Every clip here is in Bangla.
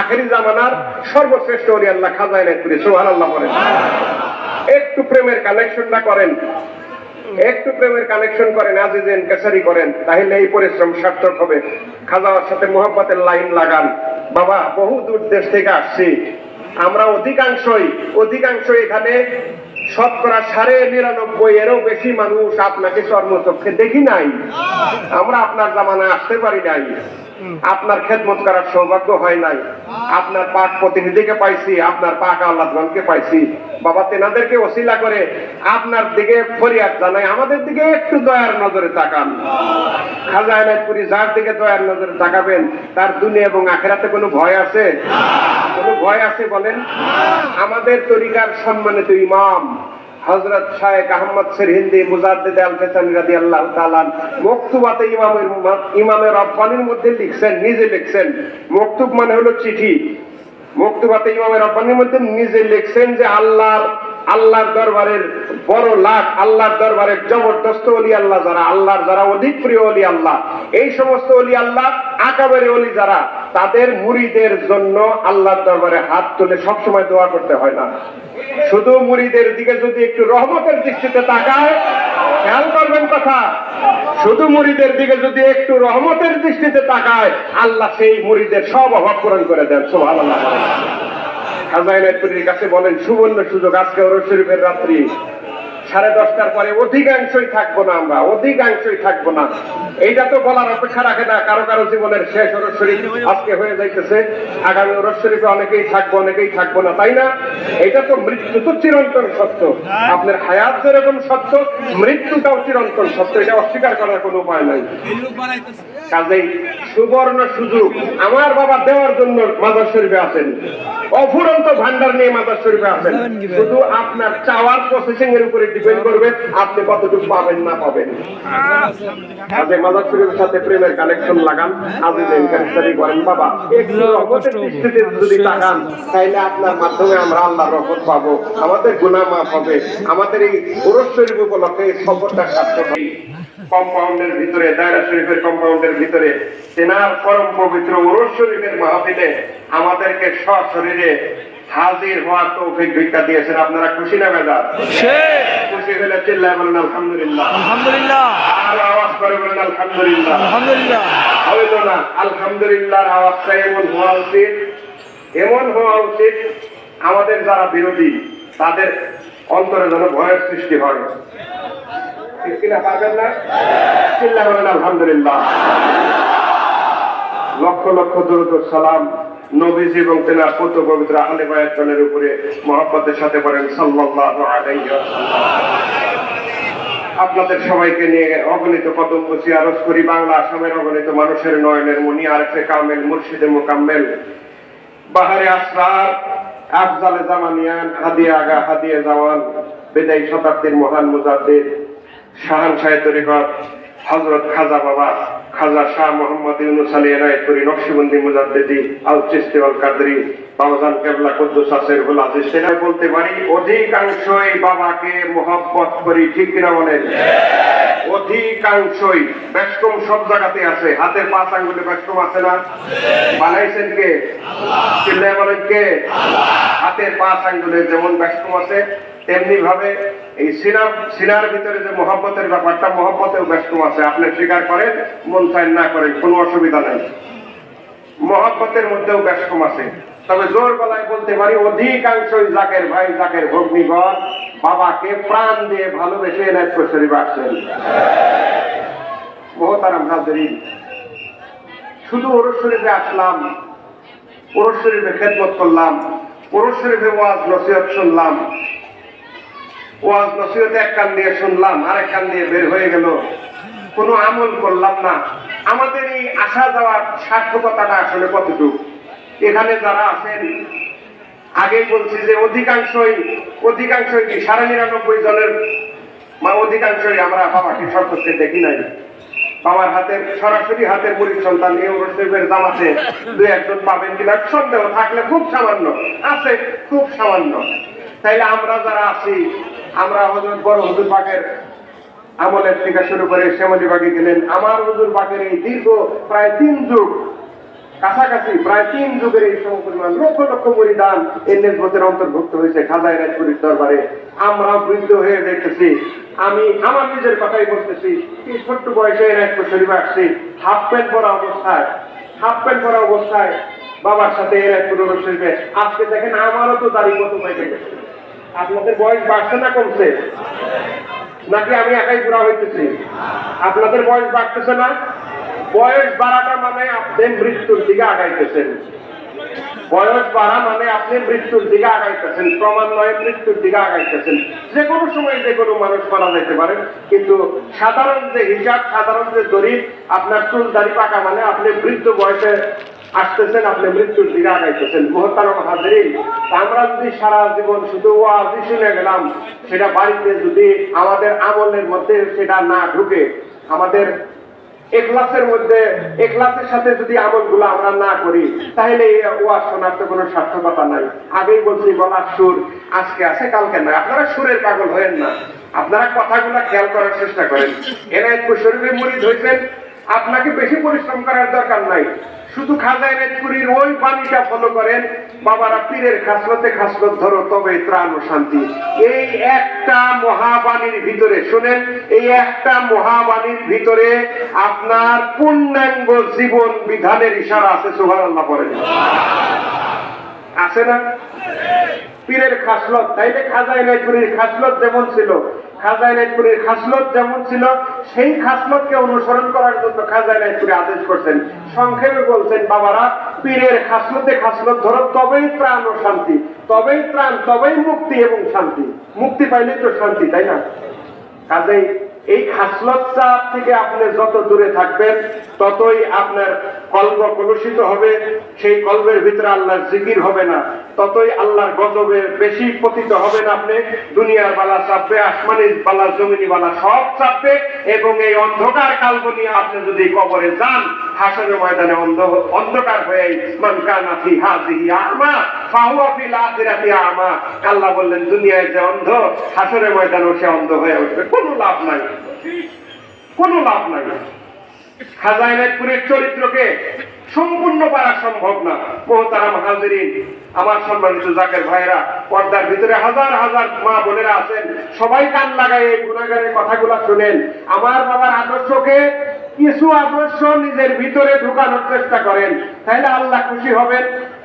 আখেরি জামানার সর্বশ্রেষ্ঠ অলি আল্লাহ খাজা এনায়তপুরি সোহান আল্লাহ বলেন। একটু প্রেমের কানেকশনটা করেন। একটু প্রেমের কানেকশন করেন, আজিজেন কেসারি করেন, তাহলে এই পরিশ্রম সার্থক হবে। খাজাওয়ার সাথে মোহাম্মতের লাইন লাগান। বাবা, বহু দূর দেশ থেকে আসছি। আমরা অধিকাংশই অধিকাংশ এখানে শতকরা সাড়ে নিরানব্বই এরও বেশি মানুষ আপনাকে চর্মচক্ষে দেখি নাই। আমরা আপনার জামানায় আসতে পারি নাই। আপনার খেদমত করার সৌভাগ্য হয় নাই। আপনার পাক প্রতিনিধিকে পাইছি, আপনার পাক আল্লাহকে পাইছি। বাবা, তেনাদেরকে ওসিলা করে আপনার দিকে ফরিয়াদ জানাই, আমাদের দিকে একটু দয়ার নজরে তাকান। খাজা এনায়তপুরি যার দিকে দয়ার নজরে তাকাবেন, তার দুনিয়া এবং আখেরাতে কোনো ভয় আছে? কোনো ভয় আছে বলেন? আমাদের তরিকার সম্মানিত ইমাম হযরত শায়েখ আহমদ সিরহিন্দি মুজাদ্দিদ আল ফেসানি রাদিয়াল্লাহু তাআলা মকতুবাতে ইমামের ইমামের রব্বানির মধ্যে লিখছেন, নিজে লিখছেন। মকতুব মানে হলো চিঠি। মকতুবাতে ইমামের রব্বানির মধ্যে নিজে লিখছেন যে আল্লাহর আল্লাহর দরবারের বড় লাখ, আল্লাহর দরবারের জবরদস্ত অলি আল্লাহ যারা, আল্লাহর যারা অধিক প্রিয় অলি আল্লাহ। এই সমস্ত অলি আল্লাহ আকাবের অলি যারা তাদের মুরিদের জন্য আল্লাহর দরবারে হাত তুলে সবসময় দোয়া করতে হয় না। শুধু মুরিদের দিকে যদি একটু রহমতের দৃষ্টিতে তাকায়, খেয়াল করবেন কথা, শুধু মুরিদের দিকে যদি একটু রহমতের দৃষ্টিতে তাকায়, আল্লাহ সেই মুরিদের সব অভাব পূরণ করে দেন, সুবহানাল্লাহ। খাজাইনাথপুরীর কাছে বলেন, সুবর্ণ সুযোগ আজকে ওরস শরীফের রাত্রি। সাড়ে দশটার পরে অধিকাংশই থাকব না আমরা অধিকাংশই থাকব না। এইটা তো বলার অপেক্ষা রাখে না কারও কারও জীবনের শেষ ওরস শরীফ আজকে হয়ে যাইতেছে। আগামী ওরস শরীফে অনেকেই থাকব অনেকেই থাকব না তাই না? এটা তো মৃত্যু তো চিরন্তন সত্য। আপনার হায়াত যেরকম সত্য মৃত্যুটাও চিরন্তন সত্য। এটা অস্বীকার করার কোনো উপায় নাই। কাজেই সুবর্ণ সুযোগ আমার বাবা দেওয়ার জন্য মাদার শরীফে আছেন। অফুরন্ত ভান্ডার নিয়ে মাদার শরীফে আছেন। শুধু আপনার চাওয়ার প্রসেসিং এর উপরে ডিপেন্ড করবে আপনি কতটুকু পাবেন, না পাবেন। কাজে মাদার শরীফের সাথে প্রেমের কানেকশন লাগান আজিজ ইনকারি করেন, বাবা, একটু রহমতের যদি তাকান, তাইলে আপনার মাধ্যমে আমরা আল্লাহর রহমত পাবো। আমাদের গুনাহ মাফ হবে। আমাদের এই পুরুষ শরীফ উপলক্ষে সফরটা সার্থক কম্পাউন্ডের ভিতরে, দায়রা শরীফের কম্পাউন্ডের ভিতরে, তেনার পরম পবিত্র ওরস শরীফের মাহফিলে আমাদেরকে সশরীরে হাজির হওয়ার তৌফিক ভিক্ষা দিয়েছেন। আপনারা খুশি না বেজার? খুশি। হলে চিল্লায় বলেন আলহামদুলিল্লাহ। আলহামদুলিল্লাহ। আর আওয়াজ করে বলেন আলহামদুলিল্লাহ। আলহামদুলিল্লাহ। হইল না আলহামদুলিল্লাহ আওয়াজটা এমন হওয়া উচিত এমন হওয়া উচিত আমাদের যারা বিরোধী তাদের অন্তরে যেন ভয়ের সৃষ্টি হয়। পারবেন না? চিল্লা বলেন আলহামদুলিল্লাহ। লক্ষ লক্ষ দরুদ ও সালাম নবীজি এবং তেনার পুত্র পবিত্র আহলে বায়াতনের উপরে মহব্বতের সাথে বলেন সাল্লাল্লাহু আপনাদের সবাইকে নিয়ে অগণিত কদম বসি আরজ করি। বাংলা আসামের অগণিত মানুষের নয়নের মনি আরেফে কামেল, মুর্শিদে মোকাম্মেল। বাহারে আসরার, আফজালে জামানিয়ান, হাদিয়া আগা, হাদিয়া জামান বেদাই শতাব্দীর মহান মুজাদ্দিদ, শাহান সাহেব তরিকত হজরত খাজা বাবা। খাজা শাহ মোহাম্মদ ইউনুস আলী এনায়তপুরি নকশবন্দি মুজাদ্দিদি আল চিস্তি আল কাদরি বাবাজান কেবলা কুদ্দুস আসের হুল আজিজ সেটা বলতে পারি, অধিকাংশই বাবাকে মোহব্বত করি, ঠিক কিনা বলেন? অধিকাংশই বেশকম সব জায়গাতে আছে হাতের পাঁচ আঙ্গুলে বেশকম আছে না? বানাইছেন কে? চিল্লায় বলেন কে? হাতের পাঁচ আঙ্গুলে যেমন বেশকম আছে তেমনি ভাবে এই সিনার সিনার ভিতরে যে মহব্বতের ব্যাপারটা, মহব্বতেও বেশকম আছে। আপনি স্বীকার করেন, মন চাই না করেন, কোনো অসুবিধা নেই। মহব্বতের মধ্যেও বেশকম আছে। তবে জোর গলায় বলতে পারি, অধিকাংশই জাকের ভাই, জাকের ভগ্নিগণ বাবাকে প্রাণ দিয়ে ভালোবেসে এনায়তপুর শরীফ আসছেন। মহতারাম হাজরিন শুধু ওরস শরীফে আসলাম, ওরস শরীফে খেদমত করলাম, ওরস শরীফে ওয়াজ, নসিহত শুনলাম ওয়াজ নসিহত এক কান দিয়ে শুনলাম, আরেক কান দিয়ে বের হয়ে গেল। কোনো আমল করলাম না। আমাদের এই আসা যাওয়ার সার্থকতাটা আসলে কতটুকু? এখানে যারা আছেন, আগেই বলছি যে অধিকাংশই অধিকাংশই কি সাড়ে নিরানব্বই জনের মা অধিকাংশই আমরা বাবাকে সর্বত্রে দেখি নাই। বাবার হাতের, সরাসরি হাতের মুড়ি সন্তান ওরসের জামাতে দু একজন পাবেন কিনা সন্দেহ থাকলে খুব সামান্য, আছে, খুব সামান্য। তাইলে আমরা যারা আছি আমরা হজরত বড় হুজুর পাকের আমলের থেকে শুরু করে শ্যামলী বাগে গেলেন। আমার হুজুর পাকের এই দীর্ঘ প্রায় তিন যুগ, কাছাকাছি প্রায় তিন যুগের এই সম পরিমাণ লক্ষ লক্ষ পরিধান এর নেতৃত্বের অন্তর্ভুক্ত হয়েছে খাজায় রাজপুরীর দরবারে। আমরাও বৃদ্ধ হয়ে দেখতেছি, আমি আমার নিজের কথাই বলতেছি, এই ছোট্ট বয়সে রাজপুর শরীফ আসছি, হাফ প্যান্ট পরা অবস্থায়, হাফ প্যান্ট পরা অবস্থায় বাবার সাথে এর এক পুরনো শরীফে আজকে দেখেন আমারও তো দাড়ি কত পাইতে গেছে আপনাদের বয়স বাড়ছে না কমছে? নাকি আমি একাই বুড়া হইতেছি? আপনাদের বয়স বাড়তেছে না? বয়স বাড়াটা মানে আপনি মৃত্যুর দিকে আগাইতেছেন। বয়স বাড়া মানে আপনি মৃত্যুর দিকে আগাইতেছেন, ক্রমান্বয়ে মৃত্যুর দিকে আগাইতেছেন। যে কোনো সময় যে কোনো মানুষ মারা যেতে পারে, কিন্তু সাধারণ যে হিসাব, সাধারণ যে দরিদ আপনার চুল দাড়ি পাকা মানে আপনি বৃদ্ধ বয়সে আসতেছেন, আপনি মৃত্যুর দিকে আগাইতেছেন। মহতারম হাজারিন আমরা যদি সারা জীবন শুধু ওয়াজি শুনে গেলাম, সেটা বাড়িতে যদি আমাদের আমলের মধ্যে সেটা না ঢুকে, আমাদের এখলাসের মধ্যে, এখলাসের সাথে যদি আমলগুলো আমরা না করি, তাহলে ওয়াজ শোনার তো কোনো সার্থকতা নাই। আগেই বলছি, গলার সুর আজকে আছে, কালকে নাই। আপনারা সুরের পাগল হয়েন না। আপনারা কথাগুলো খেয়াল করার চেষ্টা করেন। এনায়তপুর শরীফে মরিদ হয়েছেন। আপনাকে বেশি পরিশ্রম করার দরকার নাই। শুধু খাজা এনায়তপুরীর ওই বাণীটা ফলো করেন, বাবারা পীরের খাসলতে খাসলত ধরো তবে ত্রাণ ও শান্তি। এই একটা মহাবাণীর ভিতরে, শুনেন, এই একটা মহাবাণীর ভিতরে আপনার পূর্ণাঙ্গ জীবন বিধানের ইশারা আছে সুভান আল্লাহ পড়েন আছে না? পীরের খাসলত তাইলে খাজাই নাইপুরের খাসলত যেমন ছিল খাজাই নাইপুরের খাসলত যেমন ছিল, সেই খাসলতকে অনুসরণ করার জন্য খাজাইলাইপুরে আদেশ করছেন। সংক্ষেপে বলছেন, বাবারা, পীরের খাসলতে খাসলত ধরো, তবেই ত্রাণ ও শান্তি। তবেই ত্রাণ, তবেই মুক্তি এবং শান্তি। মুক্তি পাইলে তো শান্তি, তাই না? কাজেই এই খাসলত চাপ থেকে আপনি যত দূরে থাকবেন, ততই আপনার কল্প কলুষিত হবে, সেই কল্পের ভিতরে আল্লাহর জিকির হবে না। ততই আল্লাহর গজবে বেশি পতিত হবেন আপনি, দুনিয়ার বালা চাপবে, আসমানির বালা, জমিনি বালা সব চাপবে, এবং এই অন্ধকার কাল্প নিয়ে আপনি যদি কবরে যান হাসনের ময়দানে অন্ধ, অন্ধকার হয়ে মান কানা ফি হাযিহি আমা আমা। আল্লাহ বললেন, দুনিয়ায় যে অন্ধ হাসনের ময়দানেও সে অন্ধ হয়ে উঠবে, কোনো লাভ নাই। কোনো লাভ নাই। খাজাইনাথপুরের চরিত্রকে সম্পূর্ণ করা সম্ভব না। মোহতারাম হাজিরিন, আমার সম্মানিত জাকের ভাইরা পর্দার ভিতরে হাজার হাজার মা বোনেরা আছেন। সবাই কান লাগাই এই গুণাগারের কথাগুলা শুনেন। আমার বাবার আদর্শকে কিছু আদর্শ নিজের ভিতরে ঢুকানোর চেষ্টা করেন। তাহলে আল্লাহ খুশি হবেন,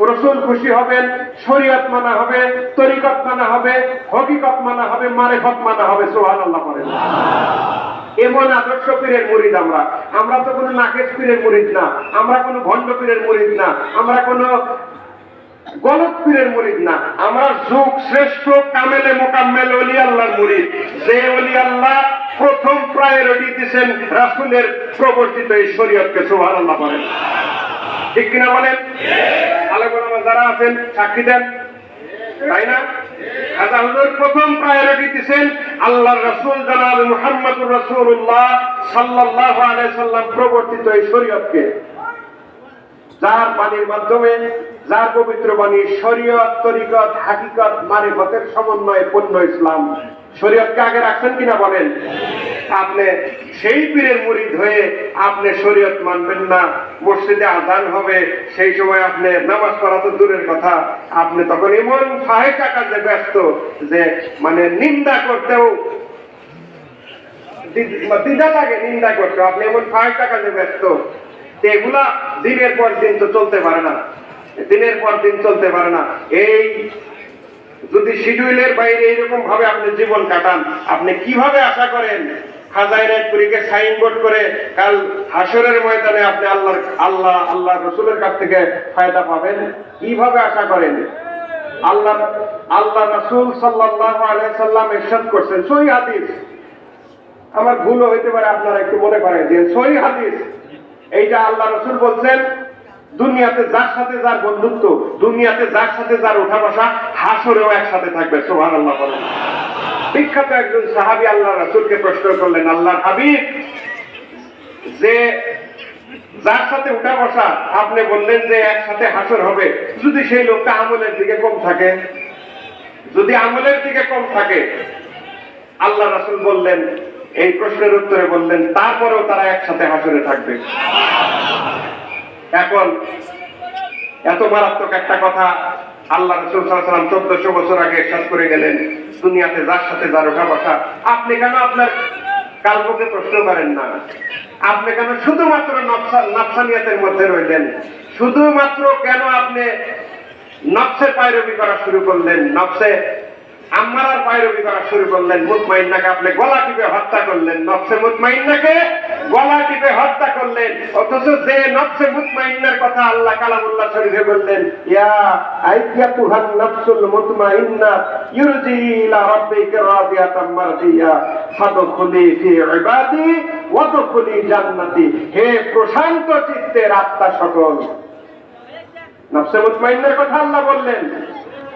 রসুল খুশি হবেন, শরীয়ত মানা হবে, তরিকত মানা হবে, হকিকত মানা হবে, মারেফত মানা হবে সোহান আল্লাহ করেন এমন আদর্শ পীরের মুরিদ আমরা। আমরা তো কোনো নাকেশ পীরের মুরিদ না, আমরা কোনো ভণ্ড পীরের মুরিদ না, আমরা কোনো গলত পীরের মুরিদ না। আমরা যুগ শ্রেষ্ঠ কামেলে মোকাম্মেল অলি আল্লাহর মুরিদ। যে অলি আল্লাহ প্রথম প্রায়োরিটি দিয়েছেন রাসুলের প্রবর্তিত এই শরীয়তকে সুবহান আল্লাহ বলেন। ঠিক কিনা বলেন? আলেমা যারা আছেন সাক্ষী দেন। তাই না? খাজা হুজুর প্রথম প্রায়োরিটি দিয়েছেন আল্লাহর রাসূল জনাব মুহাম্মদুর রাসূলুল্লাহ সাল্লাল্লাহু আলাইহি সাল্লাম প্রবর্তিত এই শরীয়তকে। যার বাণীর মাধ্যমে যার পবিত্র বাণী শরীয়ত, তরিকত, হাকিকত, মারিফতের সমন্বয়ে পূর্ণ ইসলাম। শরীয়তকে আগে রাখছেন কিনা বলেন? আপনি সেই পীরের মুরিদ হয়ে আপনি শরীয়ত মানবেন না। মসজিদে আজান হবে, সেই সময় আপনি নামাজ পড়া তো দূরের কথা। আপনি তখন এমন সাহেব কাজে ব্যস্ত যে মানে নিন্দা করতেও দ্বিধা লাগে নিন্দা করতে। আপনি এমন ফাঁক কাজে ব্যস্ত এগুলা দিনের পর দিন তো চলতে পারে না। দিনের পর দিন চলতে পারে না। এই যদি শিডিউলের বাইরে এইরকম ভাবে আপনি জীবন কাটান, আপনি কীভাবে আশা করেন করে ময়দানে আপনি আল্লাহ আল্লাহ রসুলের কাছ থেকে ফায়দা পাবেন? কীভাবে আশা করেন? আল্লাহ আল্লাহ রসুল সাল্লাহ আলাইহি সাল্লাম ইরশাদ করছেন। আমার ভুলও হইতে পারে, আপনারা একটু মনে করেন যে সহি হাদিস। এইটা আল্লাহ রসুল বলছেন দুনিয়াতে যার সাথে যার বন্ধুত্ব, দুনিয়াতে যার সাথে যার উঠা বসা হাসরেও একসাথে থাকবে সোহান আল্লাহ বলেন। বিখ্যাত একজন সাহাবি আল্লাহ রসুলকে প্রশ্ন করলেন আল্লাহ হাবিব, যে যার সাথে উঠা বসা আপনি বললেন যে একসাথে হাসর হবে, যদি সেই লোকটা আমলের দিকে কম থাকে, যদি আমলের দিকে কম থাকে আল্লাহ রাসুল বললেন, এই প্রশ্নের উত্তরে বললেন, তারপরেও তারা একসাথে হাসরে থাকবে। এখন এত মারাত্মক একটা কথা আল্লাহ রসুল সাল্লাম চোদ্দশো বছর আগে শেষ করে গেলেন। দুনিয়াতে যার সাথে যার ওঠা বসা। আপনি কেন আপনার কালবকে প্রশ্ন করেন না? আপনি কেন শুধুমাত্র নকশা- নকশানিয়াতের মধ্যে রইলেন? শুধুমাত্র কেন আপনি নকশে পায়রবি করা শুরু করলেন? নকশে আম্মারার পায়রবি করা শুরু করলেন, মুতমাইন্নাকে আপনি গলা টিপে হত্যা করলেন, নকশে মুতমাইন্নাকে গলা টিপে হত্যা করলেন, অথচ যে নকশে মুতমাইন্নার কথা আল্লাহ কালামুল্লাহ শরীফে বললেন, ইয়া আইয়াতুহান নাফসুল মুতমাইন্না ইরজি ইলা রাব্বিকা রাদিয়াতাম মারদিয়া ফাদখুলি ফি ইবাদি ওয়াদখুলি জান্নাতি, হে প্রশান্ত চিত্তের আত্মা সকল। নফসে মুতমাইন্নের কথা আল্লাহ বললেন।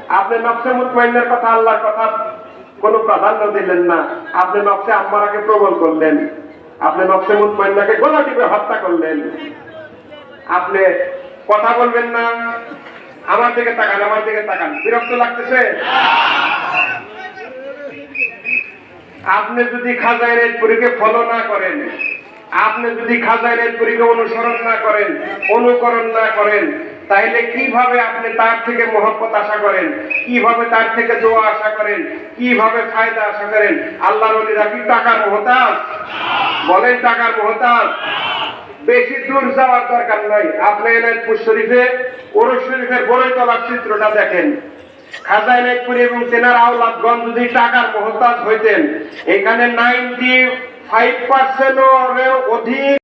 আপনি নফসে মুতমাইন্নের কথা, আল্লাহর কথা কোনো প্রাধান্য দিলেন না। আপনি নফসে আম্মারাকে প্রবল করলেন। আপনি নফসে মুতমাইন্নাকে গোলা টিপে হত্যা করলেন। আপনি কথা বলবেন না। আমার দিকে তাকান, আমার দিকে তাকান। বিরক্ত লাগতেছে? আপনি যদি খাজাইনের পুরীকে ফলো না করেন, আপনি যদি খাজাইনের পুরীকে অনুসরণ না করেন, অনুকরণ না করেন তাহলে কীভাবে আপনি তার থেকে মহব্বত আশা করেন? কীভাবে তার থেকে দোয়া আশা করেন? কীভাবে ফায়দা আশা করেন? আল্লাহ নদীরা কি টাকার মহতাজ? বলেন টাকার মহতাজ। বেশি দূর যাওয়ার দরকার নাই। আপনি এনায়তপুর শরীফে ওরস শরীফের বড়ই তলার চিত্রটা দেখেন। খাজাই নাইপুরি এবং তেনার আওলাদগঞ্জ যদি টাকার মহতাজ হইতেন, এখানে নাইনটি ফাইভ পার্সেন্ট অধিক